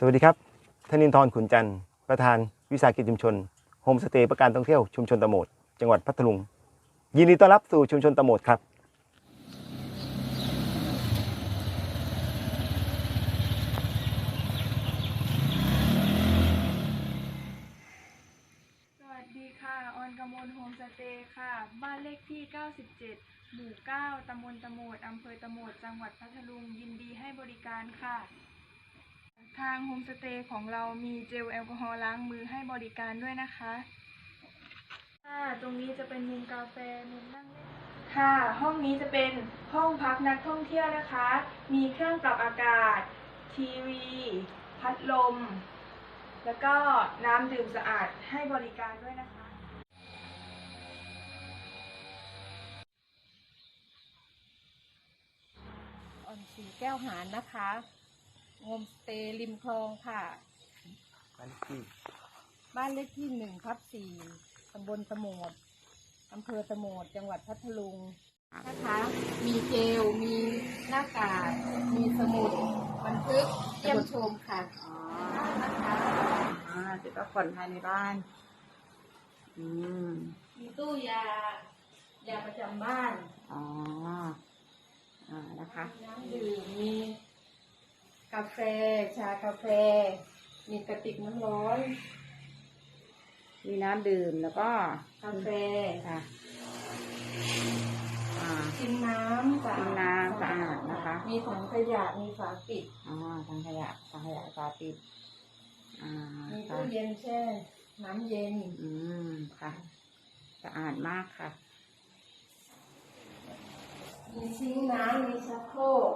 สวัสดีครับธนินทรขุนจันทร์ประธานวิสาหกิจชุมชนโฮมสเตย์ประการท่องเที่ยวชุมชนตะโหมด จังหวัดพัทลุง ยินดีต้อนรับสู่ชุมชนตะโหมดครับ สวัสดีค่ะ ออนกมลโฮมสเตย์ค่ะ บ้านเลขที่ 97 หมู่ 9 ตำบลตะโหมด อำเภอตะโหมด จังหวัดพัทลุง ยินดีให้บริการค่ะ ทางโฮมสเตย์ของเรามีเจลแอลกอฮอล์ล้างมือให้บริการด้วยนะคะค่ะตรงนี้จะเป็นมุมกาแฟมุมนั่งเล่นค่ะ ห้องนี้จะเป็นห้องพักนักท่องเที่ยวนะคะ มีเครื่องปรับอากาศ ทีวี พัดลม แล้วก็น้ำดื่มสะอาดให้บริการด้วยนะคะอ่อนสีแก้วหารนะคะ โฮมสเตย์ริมคลองค่ะบ้านเลขที่หนึ่งทับสี่ตำบลตะโหมดอำเภอตะโหมด จังหวัดพัทลุงนะคะ มีเจล มีหน้ากาก มีสมุด บันทึกเยี่ยมชมค่ะอ๋อนะคะอ่าจะก็ผ่อนภายในบ้าน อืม มีตู้ยา ยาประจำบ้าน อ๋อ อ่า นะคะ น้ำดื่มมี กาแฟ ชากาแฟ มีกระติกน้ำร้อน มีน้ำดื่มแล้วก็กาแฟค่ะอ่ากินน้ำสะอาดกินน้ำสะอาดนะคะมีถังขยะ มีฝาปิด อ๋อทางขยะทางขยะฝาปิดอ่ามีค่ะตู้เย็นแช่ น้ำเย็น อืมค่ะ สะอาดมากค่ะ มีซิงค์น้ำมีชักโครก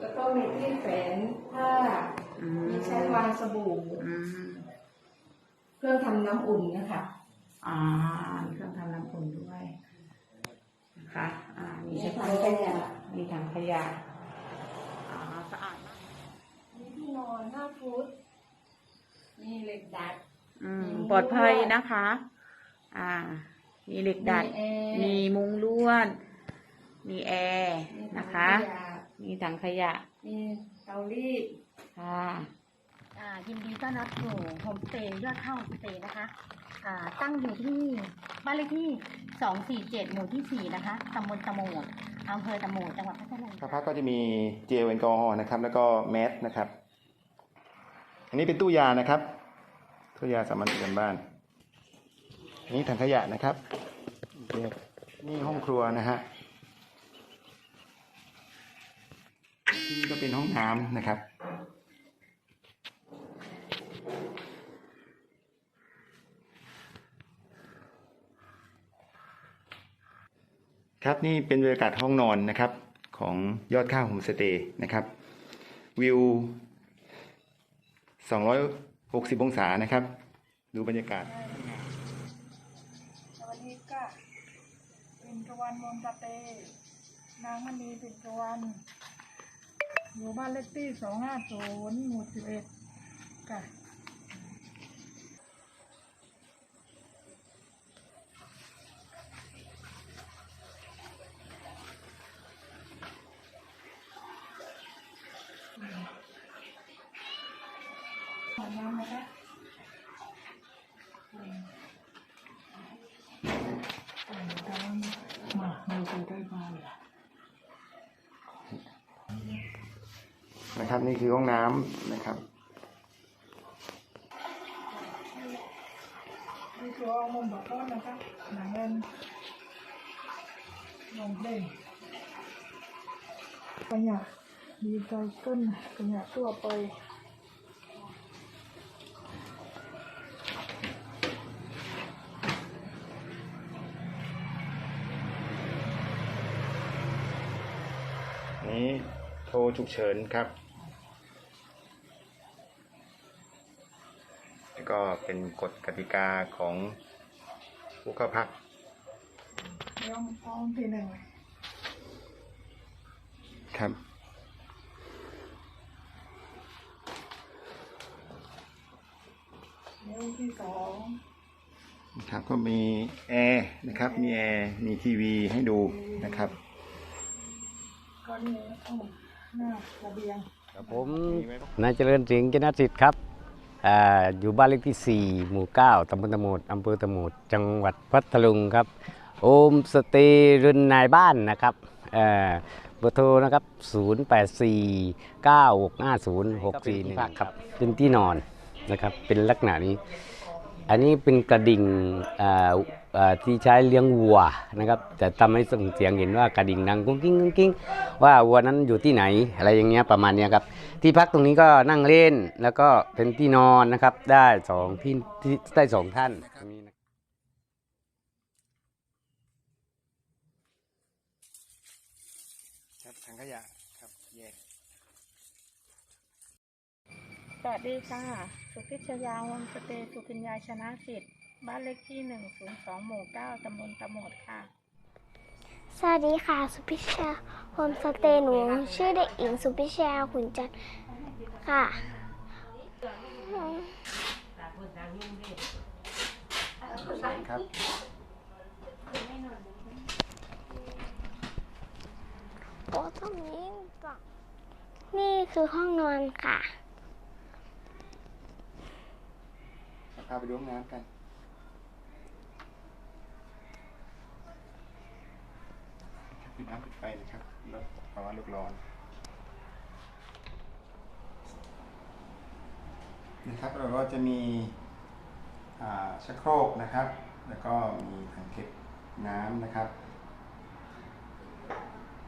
แล้วก็มีที่แฝนผ้าอืมมีชั้นวางสบู่อืมเครื่องทำน้ำอุ่นนะคะอ่ามีเครื่องทำน้ำอุ่นด้วยนะคะอ่ามีมีเช็ดถังขยะมีถังขยะอ่าสะอาดมากมีที่นอนห้าฟุตมีเหล็กดัดอืมมีมุ้งปลอดภัยนะคะ อ่า มีเหล็กดัด มีแอร์มีมุ้งลวด มีแอร์มีถังนะคะขยะ มีถังขยะ มีเตารีดค่ะ อ่ายินดีต้อนรับสู่โฮมสเตย์ยอดเข้าโฮมสเตย์นะคะ อ่า ตั้งอยู่ที่บ้านเลขที่ 247 หมู่ที่ 4 นะคะตำบลตะโหมดอำเภอตะโหมดจังหวัดพัทลุงครับพักก็จะมีเจลแอลกอฮอล์นะครับ แล้วก็แมสนะครับ อันนี้เป็นตู้ยานะครับ ตู้ยาสามัญประจำบ้าน อันนี้ถังขยะนะครับ นี่ห้องครัวนะฮะ ที่นี่ก็เป็นห้องน้ำนะครับ ครับนี่เป็นบรรยากาศห้องนอนนะครับของยอดข้าวโฮมสเตย์นะครับ วิว 260 องศานะครับ ดูบรรยากาศวัสดีค่ะเป็นกวันวงตะเตนางมณีเป็นกวัน อยู่บ้านเลขที่สองห้าศูนย์หมู่สิบเอ็ดค่ะขอน้ำนะคะมามาดูใกล้บ้าน นะครับ นี่คือห้องน้ำนะครับนี่คือเอามุมบอกก้อนนะคะหนังเงินลงเพลงขยะดีใจขึ้นขยะทั่วไปนี้โทรฉุกเฉินครับ แล้ว ก็เป็นกฎกติกาของผู้เข้าพักเดี๋ยวฟ้องทีหนึ่งครับเดี๋ยวที่สองนะครับก็มีแอร์นะครับ มีแอร์ มีทีวีให้ดูนะครับ ก็นี่โอ้หน้าระเบียง ครับผม นายเจริญสิงห์จนสิทธิ์ครับ อยู่บ้านเลขที่ 4 หมู่ 9ตำบลตะโมดอำเภอตะโมด จังหวัดพัทลุงครับ โอมสเตย์รืนนายบ้านนะครับเออเบอร์โทรนะครับ 084 9650 641ครับ เป็นที่นอนนะครับ เป็นลักษณะนี้ อันนี้เป็นกระดิ่งอ่า ที่ใช้เลี้ยงวัวนะครับแต่ทำให้ส่งเสียงเห็นว่ากระดิ่งดังกุ้งกิ้งกุ้งกิ้งว่าวัวนั้นอยู่ที่ไหนอะไรอย่างเงี้ยประมาณเนี้ยครับที่พักตรงนี้ก็นั่งเล่นแล้วก็เป็นที่นอนนะครับได้สองที่ที่ได้สองท่านตรงนี้นะครับถังขยะครับแยกสวัสดีค่ะ สุพิชยาโฮมสเตย์สุพิญญาชนะสิทธิ์ บ้านเลขที่ 102 หมู่ 9 ตำบลตะโหมดค่ะ สวัสดีค่ะ สุพิชาโฮมสเตย์หนูชื่อเด็กหญิงสุพิชาขุนจันทร์ค่ะครับ โอ้ตรงนี้ก่อนนี่คือห้องนอนค่ะ พาไปดูห้องน้ำกัน ปิดน้ำปิดไฟนะครับลดภาวะโลกร้อนนะครับเราก็จะมีชักโครกนะครับ แล้วก็มีถังเก็บน้ำนะครับ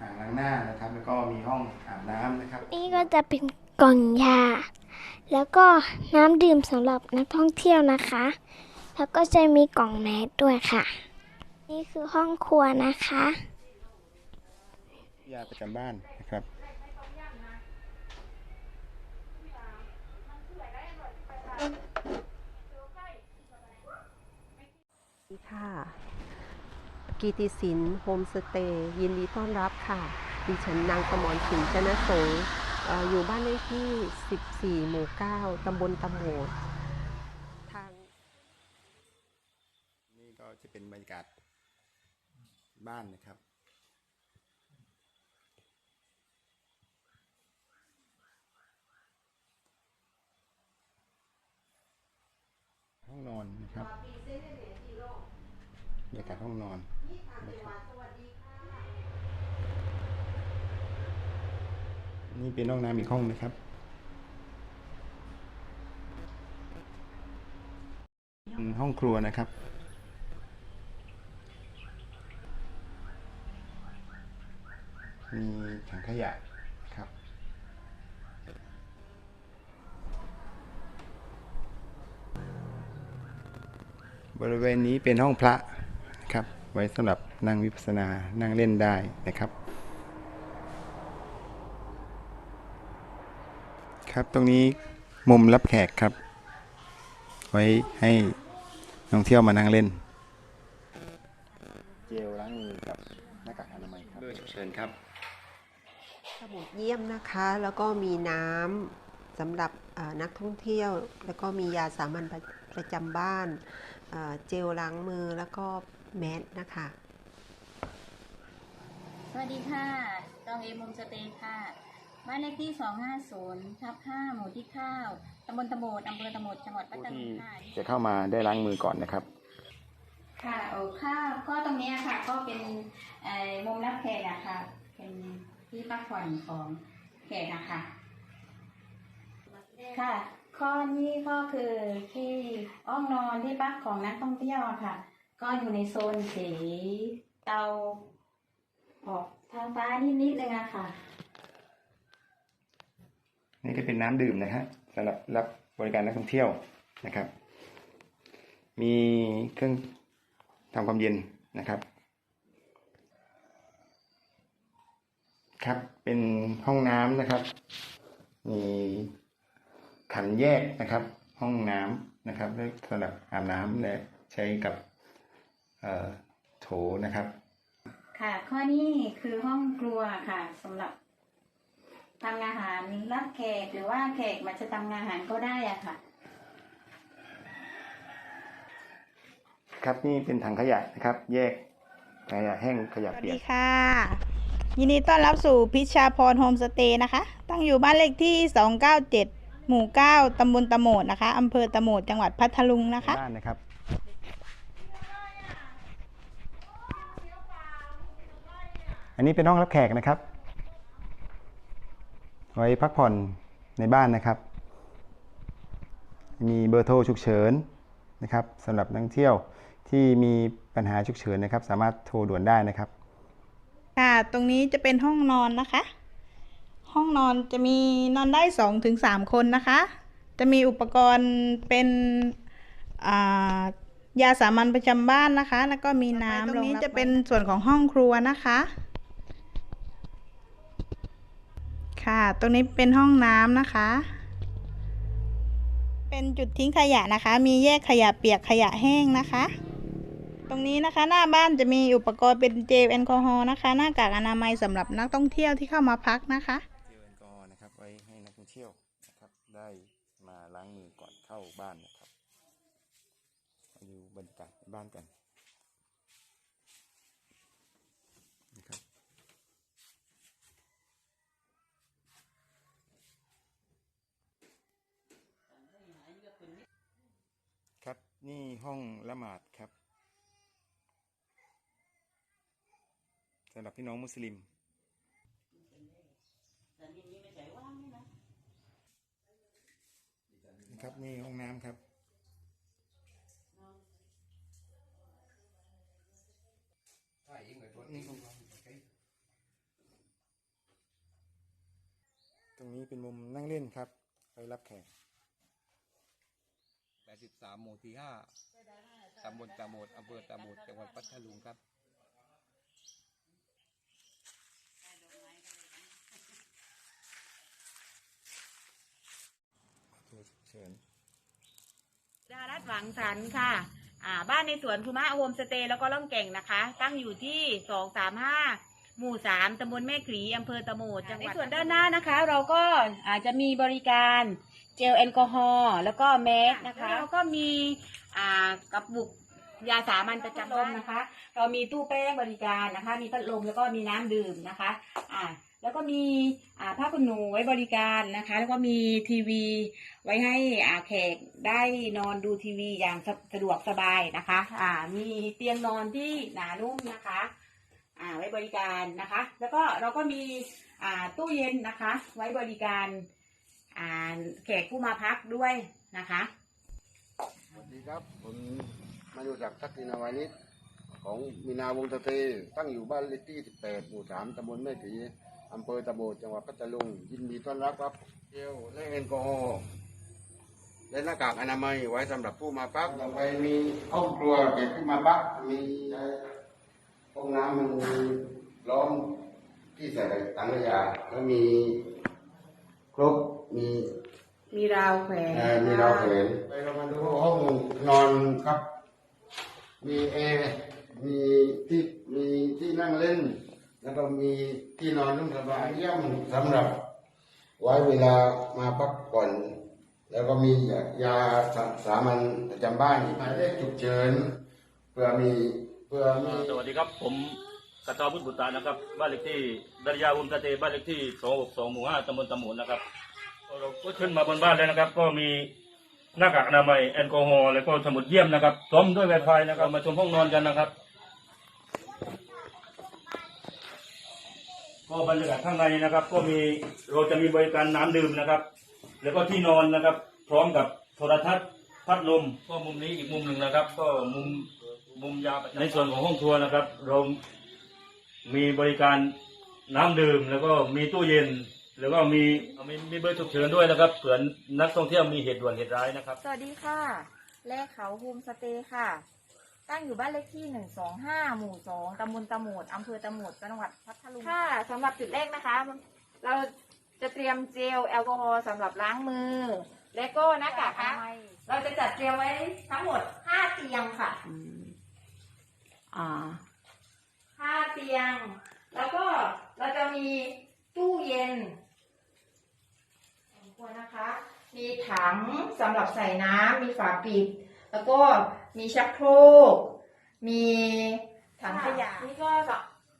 อ่างล้างหน้านะครับ แล้วก็มีห้องอาบน้ำนะครับ นี่ก็จะเป็นกล่องยา แล้วก็น้ำดื่มสำหรับนักท่องเที่ยวนะคะ แล้วก็จะมีกล่องแมสด้วยค่ะ นี่คือห้องครัวนะคะ ยาประจำบ้านนะครับสวัสดีค่ะ กีติศิลป์โฮมสเตย์ยินดีต้อนรับค่ะ ดิฉันนางสมรสินจนสงอออยู่บ้านเลขที่ 14 หมู่ 9 ตำบลตะโหมดทาง นี่ก็จะเป็นบรรยากาศบ้านนะครับ ห้ องนอนนะครับบรรยากาศห้องนอนนะครับนี่เป็นห้องน้ำอีกห้องนะครับห้องครัวนะครับมีถังขยะ บริเวณนี้เป็นห้องพระนะครับ ไว้สำหรับนั่งวิปัสสนา นั่งเล่นได้นะครับ ครับตรงนี้มุมรับแขกครับ ไว้ให้นักท่องเที่ยวมานั่งเล่น เจลล้างมือกับหน้ากากอนามัยครับเชิญครับสมุดเยี่ยมนะคะ แล้วก็มีน้ำสำหรับอ่านักท่องเที่ยว แล้วก็มียาสามัญประประจำบ้านอ่า เจลล้างมือแล้วก็แมสนะคะ สวัสดีค่ะตองเอมุมสเตย์ค่ะบ้านเลขที่ 250ทับ5หมู่ที่ข้าวตำบลตะโหมดอำเภอตะโหมดจังหวัดพัผู้ทลุที่งค่ะจะเข้ามาได้ล้างมือก่อนนะครับ ค่ะโอ้ค่ะก็ตรงเนี้ยค่ะ ก็เป็นเอ่อมุมรับแขกอะค่ะเป็นที่พักผ่อนของแขกอะค่ะ ค่ะ ข้อนี้ก็คือที่ห้องนอนที่พักของนักท่องเที่ยวค่ะ ก็อยู่ในโซนสีเตาออกทางฟ้านิดๆเลยอะค่ะ นี่ก็เป็นน้ำดื่มนะฮะสำหรับรับบริการนักท่องเที่ยวนะครับ มีเครื่องทำความเย็นนะครับ ครับเป็นห้องน้ำนะครับ มี ขันแยกนะครับ ห้องน้ำนะครับไว้สำหรับอาบน้ำและใช้กับเอ่อโถนะครับ ค่ะ ข้อนี้คือห้องครัวค่ะสำหรับทำอาหารรับแขกหรือว่าแขกมาจะทำอาหารก็ได้อะค่ะ ครับนี่เป็นถังขยะนะครับ แยกขยะแห้งขยะสวัสเปียดีกค่ะ ยินดีต้อนรับสู่พิชชาพรโฮมสเตย์นะคะ ตั้งอยู่บ้านเลขที่ 297 หมู่9ตำบลตะโหมดนะคะอำเภอตะโหมดจังหวัดพัทลุงนะคะ บ้านนะครับ อันนี้เป็นห้องรับแขกนะครับ ไว้พักผ่อนในบ้านนะครับ มีเบอร์โทรฉุกเฉินนะครับสำหรับนักท่องเที่ยวที่มีปัญหาฉุกเฉินนะครับ สามารถโทรด่วนได้นะครับ ค่ะ ตรงนี้จะเป็นห้องนอนนะคะ ห้องนอนจะมีนอนได้สองถึงสามคนนะคะ จะมีอุปกรณ์เป็นอ่ายาสามัญประจำบ้านนะคะ แล้วก็มีน้ำตรงนี้จะเป็นส่วนของห้องครัวนะคะ ค่ะ ตรงนี้เป็นห้องน้ำนะคะ เป็นจุดทิ้งขยะนะคะ มีแยกขยะเปียกขยะแห้งนะคะ ตรงนี้นะคะหน้าบ้านจะมีอุปกรณ์เป็นเจลแอลกอฮอล์นะคะ หน้ากากอนามัยสำหรับนักท่องเที่ยวที่เข้ามาพักนะคะ ได้มาล้างมือก่อนเข้าบ้านนะครับมาดูบรรยากาศในบ้านกันนะครับครับนี่ห้องละหมาดครับสำหรับพี่น้องมุสลิม นะ ครับนี่ห้องน้ำครับนี่ห้องน้ตรงนี้เป็นมุมนั่งเล่นครับ ไปรับแขก83 หมู่ที่ 5 ตำบลตะโหมดอำเภอตะโหมด จังหวัดพัทลุงครับ ตัวฉุก เฉินดารัตหวังสรรค์ค่ะอ่าบ้านในสวนคุมะโฮมสเตย์แล้วก็ล่องแก่งนะคะ ตั้งอยู่ที่สองสามห้าหมู่สามตำบลแม่ขรีอำเภอตะโหมดจังหวัดในส่วนด้านหน้านะคะ เราก็อาจจะมีบริการเจลแอลกอฮอล์แล้วก็แมสนะคะแล้วก็มีอ่ากับบุกยาสามัญประจำบ้านนะคะ เรามีตู้แป้งบริการนะคะ มีพัดลมแล้วก็มีน้ำดื่มนะคะ อ่า แล้วก็มีผ้าขนหนูไว้บริการนะคะ แล้วก็มีทีวีไว้ให้แขกได้นอนดูทีวีอย่างสะสะดวกสบายนะคะมีเตียงนอนที่หนานุ่มนะคะไว้บริการนะคะ แล้วก็เราก็มีตู้เย็นนะคะ ไว้บริการแขกผู้มาพักด้วยนะคะสวัสดีครับผมมาอยู่จากทักษิณาวานิชของมีนาวงศ์เตยตั้งอยู่บ้านเลขที่ 18 หมู่ 3 ตำบลแม่ถี อำเภอตะโบดจังหวัดพัทลุง ยินดีต้อนรับครับเจลและแอลกอฮอล์และหน้ากากอนามัยไว้สำหรับผู้มาพักต่อไปมีห้องครัวเก็บผู้มาพักมีห้องน้ำมันมีล้อมที่ใส่ถังขยะแล้วมีครบมีมีราวแขวนเอ่อมีเราวเข็นไปเรามาดูห้องนอนครับ มีแอร์มีที่มีที่นั่งเล่น แล้วก็มีที่นอนนุ่มสบายเยี่ยมสำหรับ ไว้เวลามาพักผ่อน แล้วก็มียายาสาสามัญประจำบ้านหมายเลขฉุกเฉินเพื่อมีเพื่อมีสวัสดีครับ ผมกระทอพุทธบุตรานะครับ บ้านเลขที่ดารยาวงศ์กเตบ้านเลขที่262หมู่5ตำบลตะหมุนนะครับเราก็ขึ้นมาบนบ้านแล้วนะครับ ก็มีหน้ากากอนามัยแอลกอฮอล์แล้วก็สมุดเยี่ยมนะครับพร้อมด้วยไวไฟนะครับมาชมห้องนอนกันนะครับ ก็บรรยากาศข้างในนะครับ ก็มีเราจะมีบริการน้ำดื่มนะครับ แล้วก็ที่นอนนะครับ พร้อมกับโทรทัศน์พัดลมก็มุมนี้อีกมุมหนึ่งนะครับ ก็มุมมุมยาวในส่วนของห้องครัวนะครับ เรามีบริการน้ำดื่ม แล้วก็มีตู้เย็น แล้วก็มีมีมีเบอร์ฉุกเฉินด้วยนะครับเผื่อนักท่องเที่ยวมีเหตุด่วนเหตุร้ายนะครับ สวัสดีค่ะ แลเขาโฮมสเตย์ค่ะ ตั้งอยู่บ้านเลขที่หนึ่งสองห้าหมู่สองตำบลตะโหมด อำเภอตะโหมด จังหวัดพัทลุง ค่ะสำหรับจุดแรกนะคะ เราจะเตรียมเจลแอลกอฮอล์สำหรับล้างมือ และก็หน้ากากอนามัยเราจะจัดเตรียมไว้ทั้งหมดห้าเตียงค่ะอ่าห้าเตียง แล้วก็เราจะมีตู้เย็นสองตัวนะคะ มีถังสำหรับใส่น้ำมีฝาปิด แล้วก็ มีชักโครก มีถังขยะ นี่ก็ส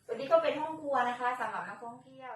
ตัวนี้ก็เป็นห้องครัวนะคะสำหรับนักท่องเที่ยว